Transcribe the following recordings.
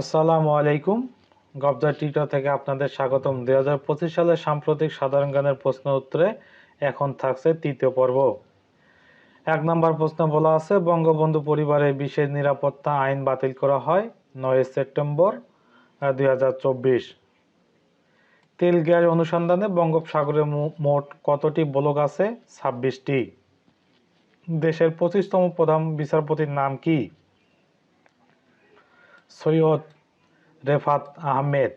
আসসালামু আলাইকুম। গবজা টিটো থেকে আপনাদের স্বাগতম। দুই হাজার পঁচিশ সালের সাম্প্রতিক সাধারণ জ্ঞানের প্রশ্ন উত্তরে এখন থাকছে তৃতীয় পর্ব। এক নম্বর প্রশ্ন বলা আছে, বঙ্গবন্ধু পরিবারের বিশেষ নিরাপত্তা আইন বাতিল করা হয় নয় সেপ্টেম্বর দুই হাজার চব্বিশ। তেল গ্যাস অনুসন্ধানে বঙ্গোপসাগরে মোট কতটি ব্লক আছে? ছাব্বিশটি। দেশের পঁচিশতম প্রধান বিচারপতির নাম কি? সৈয়দ রেফাত আহমেদ।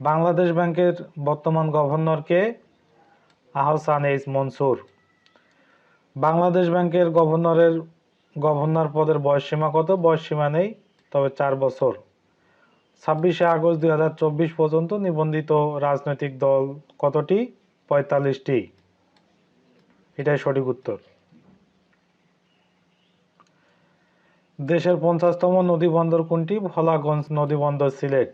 বাংলাদেশ ব্যাংকের বর্তমান গভর্নরকে আহসান এইচ মনসুর। বাংলাদেশ ব্যাংকের গভর্নরের গভর্নর পদের বয়সসীমা কত? বয়সসীমা নেই, তবে চার বছর। ছাব্বিশে আগস্ট দুই হাজার চব্বিশ পর্যন্ত নিবন্ধিত রাজনৈতিক দল কতটি? পঁয়তাল্লিশটি। এটাই সঠিক উত্তর। দেশের পঞ্চাশতম নদীবন্দর কোনটি? ভোলাগঞ্জ নদীবন্দর সিলেট।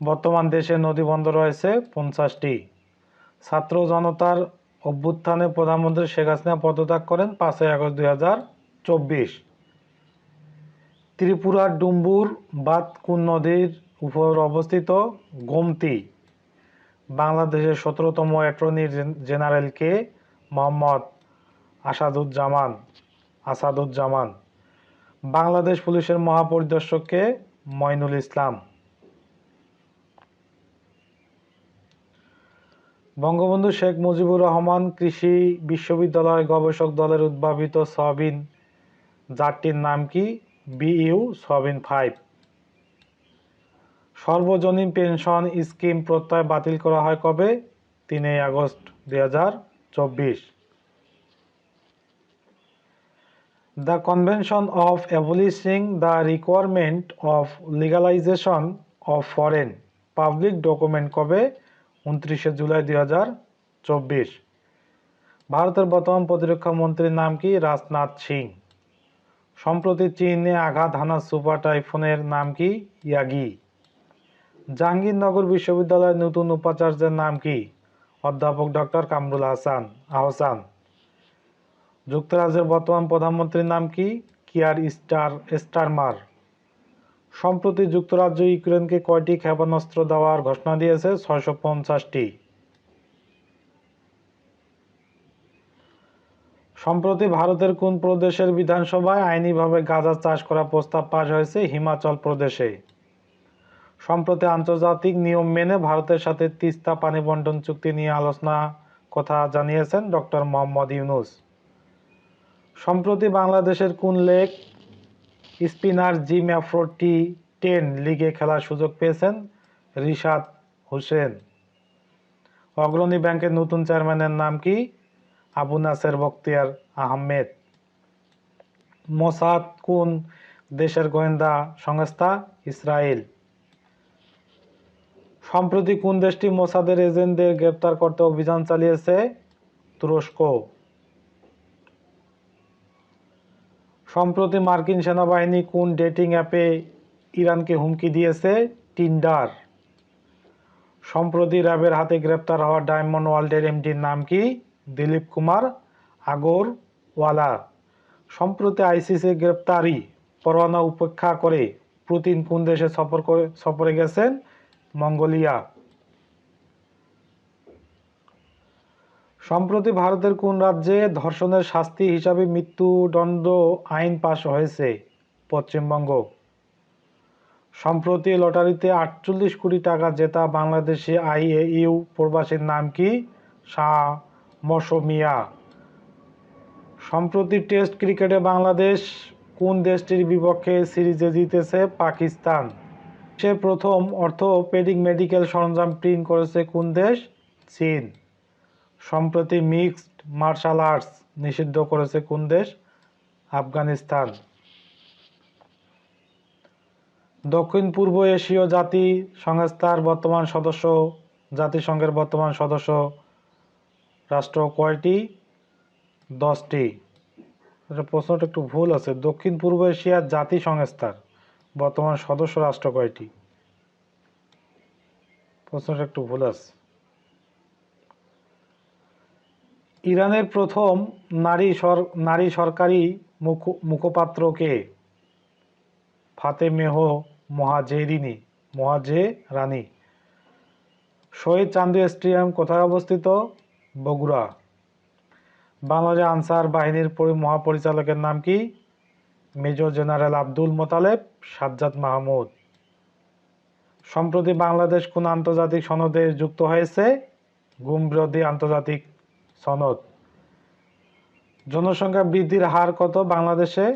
বর্তমান দেশে নদীবন্দর রয়েছে পঞ্চাশটি। ছাত্র জনতার অভ্যুত্থানে প্রধানমন্ত্রী শেখ হাসিনা পদত্যাগ করেন পাঁচই আগস্ট দুই হাজার চব্বিশ। ত্রিপুরার ডুম্বুর বাদ কোন নদীর উপর অবস্থিত? গোমতী। বাংলাদেশের সতেরোতম অ্যাটর্নি জেনারেলকে মোহাম্মদ আসাদুজ্জামান। আসাদুজ্জামান, বাংলাদেশ পুলিশের মহাপরিদর্শককে মইনুল ইসলাম। বঙ্গবন্ধু শেখ মুজিবুর রহমান কৃষি বিশ্ববিদ্যালয় গবেষক দলের উদ্ভাবিত সয়াবিন জাতটির নাম কি? B U soybean five. সর্বজনীন পেনশন স্কিম প্রত্যয় বাতিল করা হয় কবে? তিনই আগস্ট দু হাজার চব্বিশ হাজার চব্বিশ The Convention of Abolishing the Requirement of Legalization of Foreign Public Document কবে? উনত্রিশে জুলাই দুই হাজার চব্বিশ। ভারতের বর্তমান প্রতিরক্ষা মন্ত্রীর নাম কি? রাজনাথ সিং। সম্প্রতি চীনে আঘাত হানা সুপার টাইফুনের নাম কি? ইয়াগি। জাহাঙ্গীরনগর বিশ্ববিদ্যালয়ের নতুন উপাচার্যের নাম কি? অধ্যাপক ডক্টর কামরুল হাসান আহসান। যুক্তরাজ্যের বর্তমান প্রধানমন্ত্রীর নাম কি? কিয়ার স্টার স্টারমার সম্প্রতি যুক্তরাজ্য ইউক্রেনকে কয়টি ক্ষেপণাস্ত্র দেওয়ার ঘোষণা দিয়েছে? ছয়শো পঞ্চাশটি। সম্প্রতি ভারতের কোন প্রদেশের বিধানসভায় আইনিভাবে গাঁজা চাষ করার প্রস্তাব পাশ হয়েছে? হিমাচল প্রদেশে। সম্প্রতি আন্তর্জাতিক নিয়ম মেনে ভারতের সাথে তিস্তা পানি বন্টন চুক্তি নিয়ে আলোচনা কথা জানিয়েছেন ডক্টর মোহাম্মদ ইউনুস। সম্প্রতি বাংলাদেশের কোন leg spinner Zim Afro T ten লিগে খেলার সুযোগ পেয়েছেন? রিশাদ হোসেন। অগ্রণী ব্যাংকের নতুন চেয়ারম্যানের নাম কি? আবু নাসের বখতিয়ার আহমেদ। মোসাদ কোন দেশের গোয়েন্দা সংস্থা? ইসরায়েল। সম্প্রতি কোন দেশটি মোসাদের এজেন্টদের গ্রেপ্তার করতে অভিযান চালিয়েছে? তুরস্ক। সম্প্রতি মার্কিন সেনাবাহিনী কোন ডেটিং অ্যাপে ইরানকে হুমকি দিয়েছে? টিন্ডার। সম্প্রতি র্যাবের হাতে গ্রেপ্তার হওয়া ডায়মন্ড ওয়ার্ল্ডের এমডির নাম কি? দিলীপ কুমার আগরওয়ালা সম্প্রতি আইসিসি গ্রেপ্তারি পরোয়ানা উপেক্ষা করে পুতিন কোন দেশে সফর করে সফরে গেছেন? মঙ্গোলিয়া। সম্প্রতি ভারতের কোন রাজ্যে ধর্ষণের শাস্তি হিসাবে মৃত্যুদণ্ড আইন পাশ হয়েছে? পশ্চিমবঙ্গ। সম্প্রতি লটারিতে আটচল্লিশ কোটি টাকা জেতা বাংলাদেশি আইএইউ প্রবাসীর নাম কি? শাহ মৌসুমিয়া সম্প্রতি টেস্ট ক্রিকেটে বাংলাদেশ কোন দেশটির বিপক্ষে সিরিজে জিতেছে পাকিস্তান? সে প্রথম অর্থ অর্থোপেডিক মেডিকেল সরঞ্জাম প্রিন্ট করেছে কোন দেশ? চীন। সম্প্রতি মিক্সড মার্শাল আর্টস নিষিদ্ধ করেছে কোন দেশ? আফগানিস্তান। দক্ষিণ পূর্ব এশীয় জাতি সংস্থার বর্তমান সদস্য, জাতিসংঘের বর্তমান সদস্য রাষ্ট্র কয়টি? দশটি। প্রশ্নটা একটু ভুল আছে। দক্ষিণ পূর্ব এশিয়ার জাতি সংস্থার বর্তমান সদস্য রাষ্ট্র কয়টি? প্রশ্নটা একটু ভুল আছে। ইরানের প্রথম নারী সর, নারী সরকারি মুখ মুখপাত্রকে ফাতেমেহ মহাজেরিনী মহাজে রানী শহীদ চান্দু স্টেডিয়াম কোথায় অবস্থিত? বগুড়া। বাংলাদেশ আনসার বাহিনীর পরি- মহাপরিচালকের নাম কি? Major general Abdul Motaleb, Sajjad Mahmud. সম্প্রতি বাংলাদেশ কোন আন্তর্জাতিক সনদে যুক্ত হয়েছে? গুম বিরোধী আন্তর্জাতিক সনদ। জনসংখ্যা বৃদ্ধির হার কত বাংলাদেশে?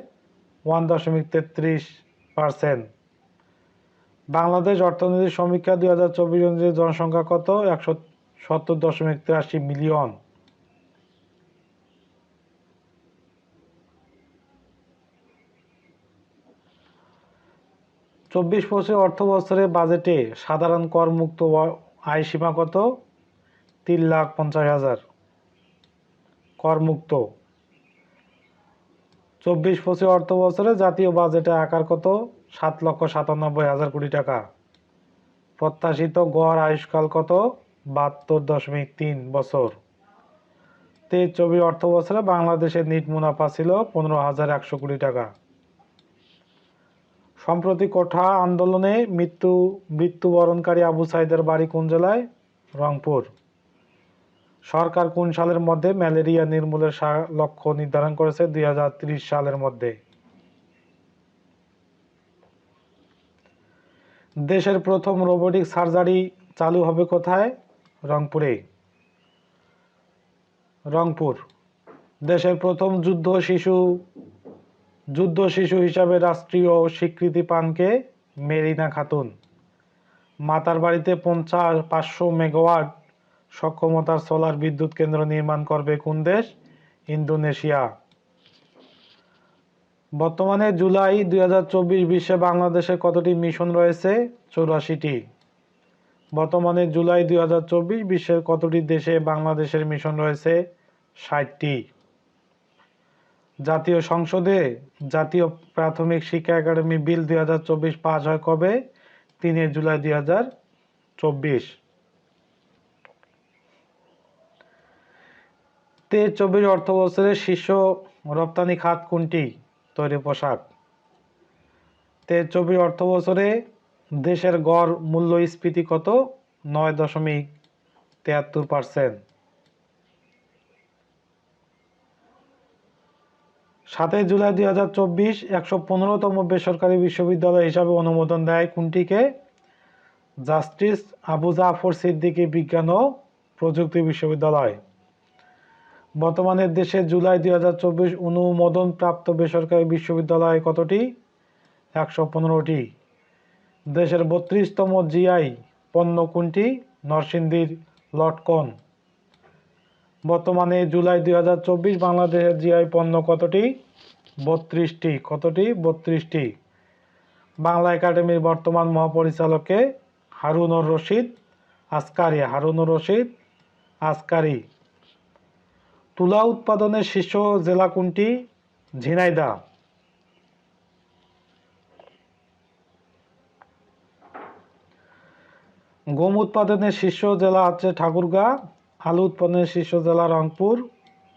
ওয়ান দশমিক তেত্রিশ পার্সেন্ট বাংলাদেশ অর্থনীতি সমীক্ষা দুই হাজার চব্বিশ অনুযায়ী জনসংখ্যা কত? একশো সত্তর দশমিক তিরাশি মিলিয়ন। চব্বিশ পঁচিশ অর্থ বছরে বাজেটে সাধারণ কর মুক্ত আয় সীমা কত? তিন লাখ পঞ্চাশ হাজার। করমুক্ত। চব্বিশ পঁচিশ অর্থ বছরে জাতীয় বাজেটে আকার কত? সাত লক্ষ সাতানব্বই হাজার কোটি টাকা। প্রত্যাশিত গড় আয়ুষ্কাল কত? বাহাত্তর দশমিক তিন বছর। তেইশ চব্বিশ অর্থ বছরে বাংলাদেশের নিট মুনাফা ছিল পনেরো হাজার একশো কোটি টাকা। সম্প্রতি কোঠা আন্দোলনে মৃত্যু, মৃত্যুবরণকারী আবু সাইদের বাড়ি কোন জেলায়? রংপুর। সরকার কোন সালের মধ্যে ম্যালেরিয়া নির্মূলের লক্ষ্য নির্ধারণ করেছে? দুই হাজার ত্রিশ সালের মধ্যে। দেশের প্রথম রোবোটিক সার্জারি চালু হবে কোথায়? রংপুরে। রংপুর। দেশের প্রথম যুদ্ধ শিশু যুদ্ধ শিশু হিসাবে রাষ্ট্রীয় স্বীকৃতি পানকে মেরিনা খাতুন। মাতার বাড়িতে পঞ্চাশ পাঁচশো মেগাওয়াট সক্ষমতার সোলার বিদ্যুৎ কেন্দ্র নির্মাণ করবে কোন দেশ? ইন্দোনেশিয়া। বর্তমানে জুলাই দুই বিশ্বে বাংলাদেশের কতটি মিশন রয়েছে? চৌরাশিটি। বর্তমানে জুলাই দুই বিশ্বের কতটি দেশে বাংলাদেশের মিশন রয়েছে? ষাটটি। জাতীয় সংসদে জাতীয় প্রাথমিক শিক্ষা একাডেমি বিল দুই পাস হয় কবে? তিনে জুলাই দুই হাজার চব্বিশ। তেইশ চব্বিশ অর্থ বছরের শীর্ষ রপ্তানি খাত কোনটি? তৈরি পোশাক। তেইশ চব্বিশ অর্থ বছরে দেশের গড় মূল্যস্ফীতি কত? নয় দশমিক তেহাত্তর পার্সেন্ট। সাতই জুলাই দুই হাজার চব্বিশ একশো পনেরোতম বেসরকারি বিশ্ববিদ্যালয় হিসাবে অনুমোদন দেয় কোনটিকে? জাস্টিস আবু জাফর সিদ্দিকী বিজ্ঞান ও প্রযুক্তি বিশ্ববিদ্যালয়। বর্তমানে দেশে জুলাই দুই হাজার চব্বিশ অনুমোদন প্রাপ্ত বেসরকারি বিশ্ববিদ্যালয় কতটি? একশো পনেরোটি। দেশের বত্রিশতম জিআই পণ্য কোনটি? নরসিংদীর লটকন। বর্তমানে জুলাই দুই হাজার চব্বিশ বাংলাদেশের জিআই পণ্য কতটি? বত্রিশটি। কতটি? বত্রিশটি। বাংলা একাডেমির বর্তমান মহাপরিচালকে হারুনুর রশিদ আসকারি হারুনুর রশিদ আসকারি তুলা উৎপাদনের শীর্ষ জেলা কোনটি? ঝিনাইদা গম উৎপাদনের শীর্ষ জেলা হচ্ছে ঠাকুরগাঁ, আলু উৎপাদনের শীর্ষ জেলা রংপুর,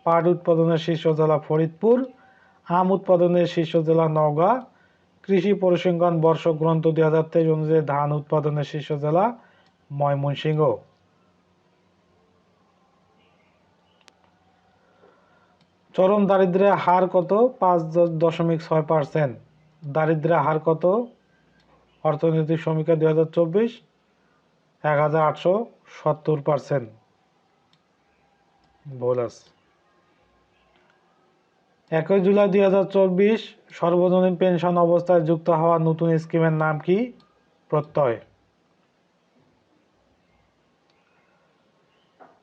পাট উৎপাদনের শীর্ষ জেলা ফরিদপুর, আম উৎপাদনের শীর্ষ জেলা নওগাঁ, কৃষি পরিসংখ্যান বর্ষ গ্রন্থ দুই হাজার তেইশ অনুযায়ী ধান উৎপাদনের শীর্ষ জেলা ময়মনসিংহ। চরম দারিদ্র্যের হার কত? পাঁচ দশমিক ছয় পার্সেন্ট। দারিদ্র্যের হার কত? অর্থনৈতিক সমীক্ষা দুই হাজার চব্বিশ, এক হাজার আটশো সত্তর পার্সেন্ট। বোনাস। একই জুলাই দুই হাজার চব্বিশ, সর্বজনীন পেনশন অবস্থায় যুক্ত হওয়া নতুন স্কিমের নাম কি? প্রত্যয়।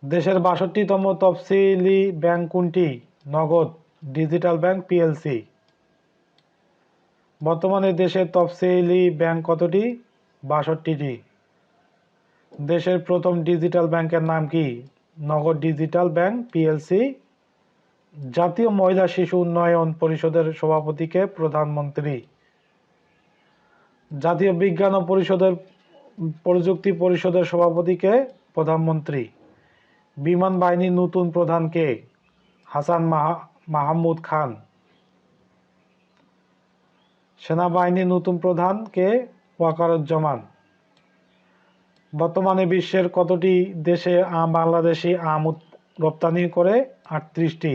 দেশের বাষট্টিতম তফসিলি ব্যাংক কোনটি? নগদ ডিজিটাল ব্যাংক পিএলসি। বর্তমানে দেশের তফসিলি ব্যাংক কতটি? বাষট্টিটি। দেশের প্রথম ডিজিটাল ব্যাংকের নাম কি? নগদ ডিজিটাল ব্যাংক পিএলসি। জাতীয় মহিলা শিশু উন্নয়ন পরিষদের সভাপতিকে প্রধানমন্ত্রী। জাতীয় বিজ্ঞান ও পরিষদের প্রযুক্তি পরিষদের সভাপতিকে প্রধানমন্ত্রী। বিমান বাহিনীর নতুন প্রধানকে হাসান মাহা, মাহমুদ খান। সেনাবাহিনীর নতুন প্রধান কে? ওয়াকারুজ্জামান। বর্তমানে বিশ্বের কতটি দেশে আম, বাংলাদেশি আম রপ্তানি করে? আটত্রিশটি।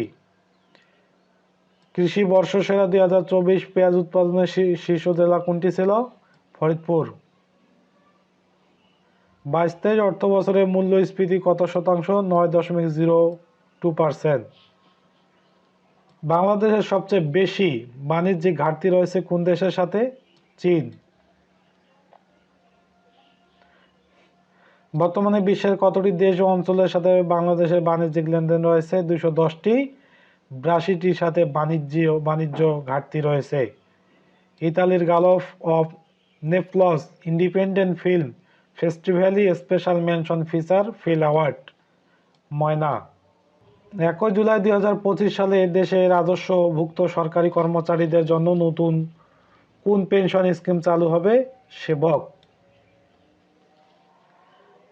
কৃষি বর্ষসেরা দুই হাজার চব্বিশ পেঁয়াজ উৎপাদনের শীর্ষ জেলা কোনটি ছিল? ফরিদপুর। বাইশ তেইশ অর্থ বছরের মূল্যস্ফীতি কত শতাংশ? নয় দশমিক জিরো টু পার্সেন্ট। বাংলাদেশের সবচেয়ে বেশি বাণিজ্যিক ঘাটতি রয়েছে কোন দেশের সাথে? চীন। বর্তমানে বিশ্বের কতটি দেশ ও অঞ্চলের সাথে বাংলাদেশের বাণিজ্যিক লেনদেন রয়েছে? দুইশো দশটি। ব্রাশিটির সাথে বাণিজ্য বাণিজ্য ঘাটতি রয়েছে। ইতালির Gulf of Naples independent film ফেস্টিভ্যালি special mention feature film award, Moyna. একই জুলাই দুই হাজার পঁচিশ সালে দেশে রাজস্বভুক্ত সরকারি কর্মচারীদের জন্য নতুন কোন পেনশন স্কিম চালু হবে, সেবক।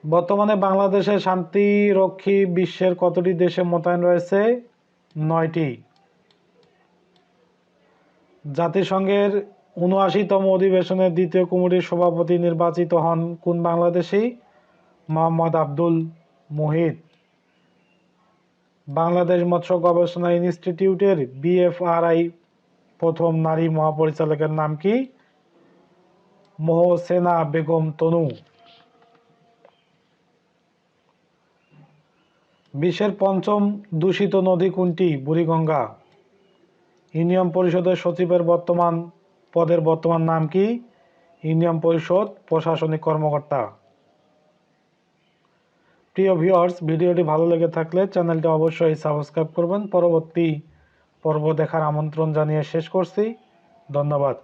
বর্তমানে বাংলাদেশের শান্তিরক্ষী বিশ্বের কতটি দেশে মোতায়েন রয়েছে? নয়টি। জাতিসংঘের উনআশিতম অধিবেশনের দ্বিতীয় কমিটির সভাপতি নির্বাচিত হন কোন বাংলাদেশি? মোহাম্মদ আব্দুল মুহিত। বাংলাদেশ মৎস্য গবেষণা ইনস্টিটিউটের বিএফআরআই প্রথম নারী মহাপরিচালকের নাম কি? মোহসেনা বেগম তনু। বিশ্বের পঞ্চম দূষিত নদী কোনটি? বুড়িগঙ্গা। ইউনিয়ন পরিষদের সচিবের বর্তমান পদের বর্তমান নাম কি? ইউনিয়ন পরিষদ প্রশাসনিক কর্মকর্তা। প্রিয় ভিউয়ার্স, ভিডিওটি ভালো লেগে থাকলে চ্যানেলটি অবশ্যই সাবস্ক্রাইব করবেন। পরবর্তী পর্ব দেখার আমন্ত্রণ জানিয়ে শেষ করছি। ধন্যবাদ।